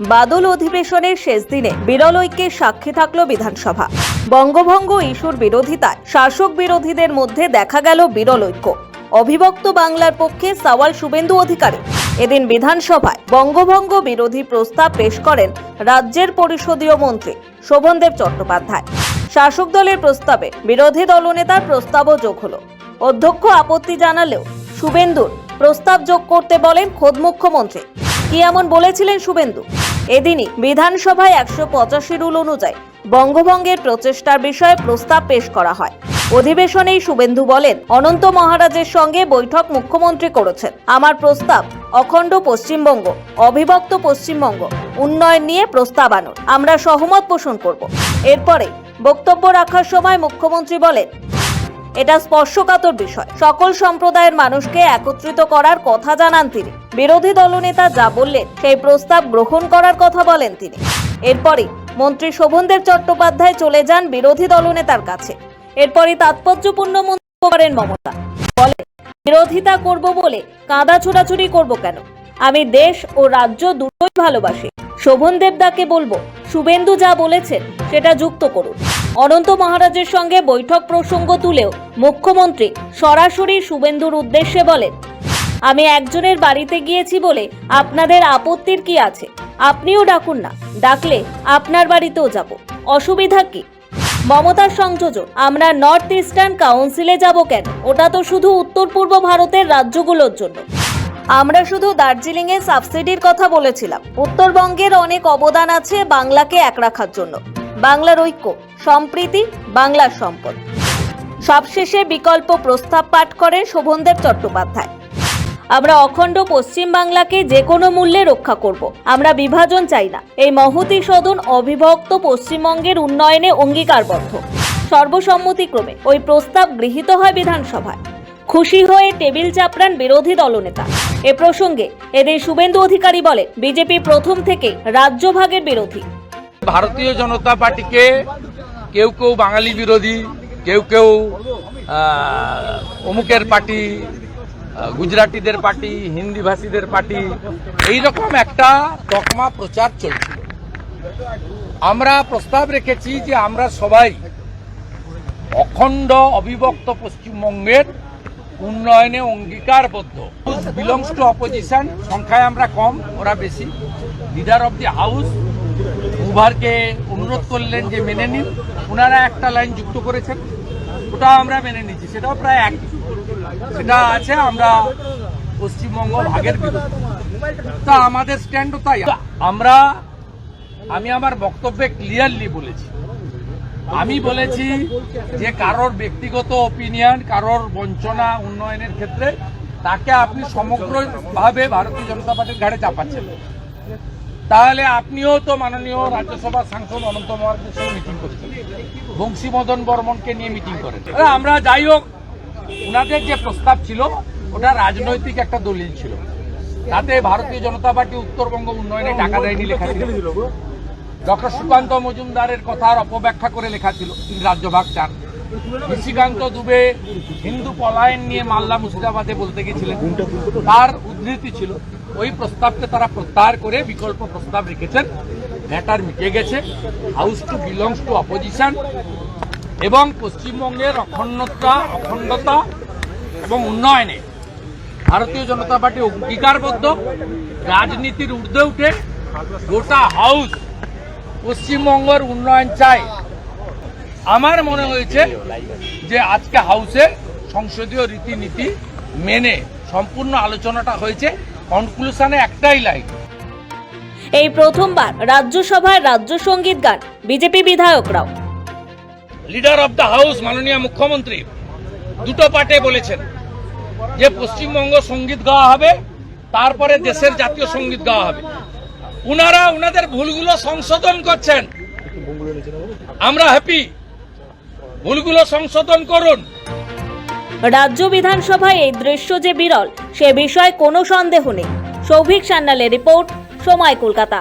বাদল অধিবেশনের শেষ দিনে বিরল ঐক্যের সাক্ষী থাকল বিধানসভা। বঙ্গভঙ্গ ইস্যুর বিরোধিতায় শাসক বিরোধীদের মধ্যে দেখা গেল বিরল ঐক্য। অবিভক্ত বাংলার পক্ষে সওয়াল শুভেন্দু অধিকারী। এদিন বিধানসভায় বঙ্গভঙ্গ বিরোধী প্রস্তাব পেশ করেন রাজ্যের পরিষদীয় মন্ত্রী শোভনদেব চট্টোপাধ্যায়। শাসক দলের প্রস্তাবে বিরোধী দলনেতার প্রস্তাবও যোগ হল। অধ্যক্ষ আপত্তি জানালেও শুভেন্দুর প্রস্তাব যোগ করতে বলেন খোদ মুখ্যমন্ত্রী। কি এমন বলেছিলেন শুভেন্দু? এদিনই বিধানসভায় একশো পঁচাশি রুল অনুযায়ী বঙ্গভঙ্গের প্রচেষ্টার বিষয়ে প্রস্তাব পেশ করা হয়। অধিবেশনেই শুভেন্দু বলেন, অনন্ত মহারাজের সঙ্গে বৈঠক মুখ্যমন্ত্রী করেছেন। আমার প্রস্তাব, অখণ্ড পশ্চিমবঙ্গ, অবিভক্ত পশ্চিমবঙ্গ, উন্নয়ন নিয়ে প্রস্তাব আনুন। আমরা সহমত পোষণ করব। এরপরে বক্তব্য রাখার সময় মুখ্যমন্ত্রী বলেন এটা স্পর্শকাতর বিষয়। সকল সম্প্রদায়ের মানুষকে একত্রিত করার কথা জানান তিনি। বিরোধী দলনেতা যা বললেন, সেই প্রস্তাব গ্রহণ করার কথা বলেন তিনি। এরপরই মন্ত্রী শোভনদেব চট্টোপাধ্যায় চলে যান বিরোধী দলনেতার কাছে। এরপরই তাৎপর্যপূর্ণ মন্তব্য করেন মমতা। বলেন, বিরোধিতা করব বলে কাঁদা ছোড়াছুড়ি করব কেন? আমি দেশ ও রাজ্য দুটোই ভালোবাসি। শোভন দেবদাকে বলব, শুভেন্দু যা বলেছেন, সেটা যুক্ত করুন। অনন্ত মহারাজের সঙ্গে বৈঠক প্রসঙ্গ তুলেও মুখ্যমন্ত্রী সরাসরি শুভেন্দুর উদ্দেশ্যে বলেন, আমি একজনের বাড়িতে গিয়েছি বলে আপনাদের আপত্তির কি আছে? আপনিও ডাকুন না। ডাকলে আপনার বাড়িতেও যাব। অসুবিধা কি? মমতার সংযোজন, আমরা নর্থ ইস্টার্ন কাউন্সিলে যাব কেন? ওটা তো শুধু উত্তর পূর্ব ভারতের রাজ্যগুলোর জন্য। আমরা শুধু দার্জিলিং এ সাবসিডির কথা বলেছিলাম। উত্তরবঙ্গের অনেক অবদান আছে বাংলাকে এক রাখার জন্য। বাংলার ঐক্য, সম্প্রীতি, বাংলার সম্পদ। সবশেষে বিকল্প প্রস্তাব পাঠ করেন শোভনদেব চট্টোপাধ্যায়। আমরা অখণ্ড পশ্চিম বাংলাকে যে কোনো মূল্যে রক্ষা করব। আমরা বিভাজন চাই না। এই মহতি সদন অবিভক্ত পশ্চিমবঙ্গের উন্নয়নে অঙ্গীকারবদ্ধ। সর্বসম্মতিক্রমে ওই প্রস্তাব গৃহীত হয় বিধানসভায়। খুশি হয়ে টেবিল চাপড়ান বিরোধী দলনেতা। এ প্রসঙ্গে এদের শুভেন্দু অধিকারী বলে বিজেপি প্রথম থেকে রাজ্যভাগের বিরোধী। ভারতীয় জনতা পার্টিকে কেউ কেউ বাঙালি বিরোধী, কেউ কেউ অমুকের পার্টি গুজরাটিদের পার্টি হিন্দি ভাষীদের পার্টি, এইরকম একটা তকমা প্রচার চলছিল আমরা প্রস্তাব রেখেছি যে আমরা সবাই অখণ্ড, অবিভক্ত পশ্চিমবঙ্গের উন্নয়নে অঙ্গীকারবদ্ধ। বিলংস টু অপোজিশন সংখ্যায় আমরা কম, ওরা বেশি। লিডার অব দি হাউস উভারকে অনুরোধ করলেন যে মেনে নিন। ওনারা একটা লাইন যুক্ত করেছেন। ওটা আমরা মেনে নিচ্ছি সেটাও প্রায় এক সেটা আছে, আমরা পশ্চিমবঙ্গ ভাগের তা আমাদের স্ট্যান্ডও তাই। আমরা, আমি আমার বক্তব্যে ক্লিয়ারলি বলেছি। আমি বলেছি যে কারোর ব্যক্তিগত ওপিনিয়ন কারোর বঞ্চনা উন্নয়নের ক্ষেত্রে তাকে আপনি সমগ্রভাবে ভারতীয় জনতা পার্টির ঘাড়ে চাপাচ্ছেন। তাহলে আপনিও তো মাননীয় রাজ্যসভার সাংসদ অনন্ত মহারাজের সঙ্গে মিটিং করছেন। বংশীমদন বর্মনকে নিয়ে মিটিং করেন। আমরা যাই হোক ওনাদের যে প্রস্তাব ছিল, ওটা রাজনৈতিক একটা দলিল ছিল। তাতে ভারতীয় জনতা পার্টি উত্তরবঙ্গ উন্নয়নে টাকা দেয়নি লেখা ছিল। ডক্টর সুকান্ত মজুমদারের কথার অপব্যাখ্যা করে লেখা ছিল, তিনি রাজ্যভাগ চান। নিশিকান্ত দুবে হিন্দু পলায়ন নিয়ে মাল্লা মুর্শিদাবাদে বলতে গেছিলেন। তার উদ্ধৃতি ছিল। ওই প্রস্তাবকে তারা প্রত্যাহার করে বিকল্প প্রস্তাব রেখেছেন। ম্যাটার মিটে গেছে। House to belongs to opposition এবং পশ্চিমবঙ্গের অখণ্ডতা অখণ্ডতা এবং উন্নয়নে ভারতীয় জনতা পার্টি অঙ্গীকারবদ্ধ। রাজনীতির ঊর্ধ্বে উঠে গোটা হাউস পশ্চিমবঙ্গের উন্নয়ন চায়। আমার মনে হয়েছে যে আজকে হাউসে সংসদীয় রীতিনীতি মেনে সম্পূর্ণ আলোচনাটা হয়েছে। কনক্লুশনে একটাই লাইন। এই প্রথমবার রাজ্যসভায় রাজ্য সংগীত গান বিজেপি বিধায়করাও। লিডার অফ দ্য হাউস মাননীয় মুখ্যমন্ত্রী দুটো পার্টে বলেছেন যে পশ্চিমবঙ্গ সংগীত গাওয়া হবে তারপরে দেশের জাতীয় সংগীত গাওয়া হবে। উনারা উনাদের ভুলগুলো সংশোধন করছেন। আমরা হ্যাপি ভুলগুলো সংশোধন করুন। রাজ্য বিধানসভায় এই দৃশ্য যে বিরল, সে বিষয়ে কোনো সন্দেহ নেই। সৌভিক সান্যালের রিপোর্ট, সময় কলকাতা।